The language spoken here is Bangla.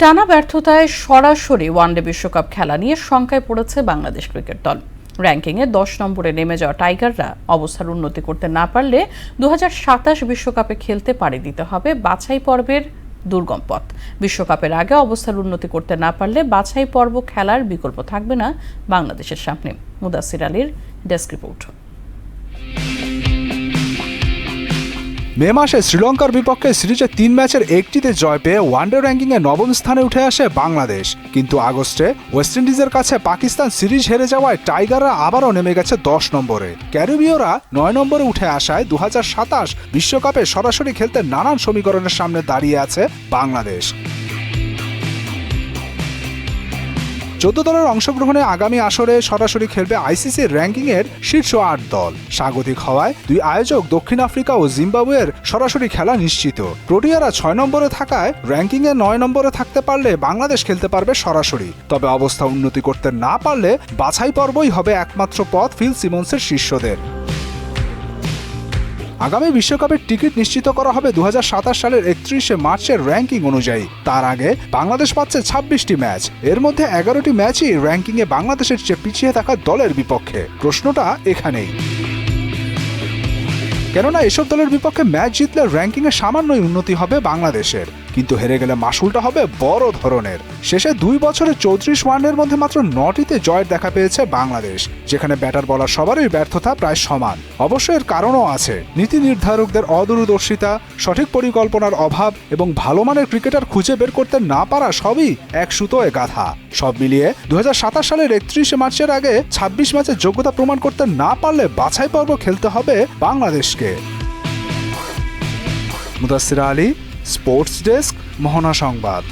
টানা ব্যর্থতায় সরাসরি ওয়ানডে বিশ্বকাপ খেলা নিয়ে শঙ্কায় পড়েছে বাংলাদেশ ক্রিকেট দল। র্যাঙ্কিংয়ে দশ নম্বরে নেমে যাওয়া টাইগাররা অবস্থার উন্নতি করতে না পারলে দু বিশ্বকাপে খেলতে পাড়ি দিতে হবে বাছাই পর্বের দুর্গম পথ। বিশ্বকাপের আগে অবস্থার উন্নতি করতে না পারলে বাছাই পর্ব খেলার বিকল্প থাকবে না বাংলাদেশের সামনে। মুদাসির আলীর ডেস্ক রিপোর্ট। মে মাসে শ্রীলঙ্কার বিপক্ষে সিরিজে তিন ম্যাচের একটিতে জয় পেয়ে ওয়ানডে র্যাঙ্কিংয়ে নবম স্থানে উঠে আসে বাংলাদেশ। কিন্তু আগস্টে ওয়েস্ট ইন্ডিজের কাছে পাকিস্তান সিরিজ হেরে যাওয়ায় টাইগাররা আবারও নেমে গেছে দশ নম্বরে। ক্যারিবীয়রা নয় নম্বরে উঠে আসায় দু বিশ্বকাপে সরাসরি খেলতে নানান সমীকরণের সামনে দাঁড়িয়ে আছে বাংলাদেশ। চোদ্দ দলের অংশগ্রহণে আগামী আসরে সরাসরি খেলবে আইসিসি র্যাঙ্কিংয়ের শীর্ষ আট দল। স্বাগতিক হওয়ায় দুই আয়োজক দক্ষিণ আফ্রিকা ও জিম্বাবুয়ের সরাসরি খেলা নিশ্চিত। প্রোটিয়ারা ছয় নম্বরে থাকায় র্যাঙ্কিংয়ে নয় নম্বরে থাকতে পারলে বাংলাদেশ খেলতে পারবে সরাসরি। তবে অবস্থা উন্নতি করতে না পারলে বাছাই পর্বই হবে একমাত্র পথ ফিল সিমন্সের শিষ্যদের। আগামী বিশ্বকাপের টিকিট নিশ্চিত করা হবে দু হাজার সাতাশ সালের একত্রিশে মার্চের র্যাঙ্কিং অনুযায়ী। তার আগে বাংলাদেশ পাচ্ছে ছাব্বিশটি ম্যাচ। এর মধ্যে এগারোটি ম্যাচই র্যাঙ্কিংয়ে বাংলাদেশের চেয়ে পিছিয়ে থাকা দলের বিপক্ষে। প্রশ্নটা এখানেই। কেননা এসব দলের বিপক্ষে ম্যাচ জিতলে র্যাঙ্কিংয়ে সামান্যই উন্নতি হবে বাংলাদেশের। কিন্তু হেরে গেলে মাসুলটা হবে বড় ধরনের। শেষে দুই বছরে চৌত্রিশ ওয়ানের মধ্যে মাত্র নটিতে জয়ের দেখা পেয়েছে বাংলাদেশ, যেখানে ব্যাটার বলার সবারই ব্যর্থতা প্রায় সমান। অবশ্য এর কারণও আছে। নীতি নির্ধারকদের অদূরদর্শিতা, সঠিক পরিকল্পনার অভাব এবং ভালো মানের ক্রিকেটার খুঁজে বের করতে না পারা সবই এক সুতোয় গাথা সব মিলিয়ে দুই হাজার সাতাশ সালের একত্রিশে মার্চের আগে ২৬ ম্যাচের যোগ্যতা প্রমাণ করতে না পারলে বাছাই পর্ব খেলতে হবে বাংলাদেশকে। মুদাসির আলী স্পোর্টস ডেস্ক মোহনা সংবাদ।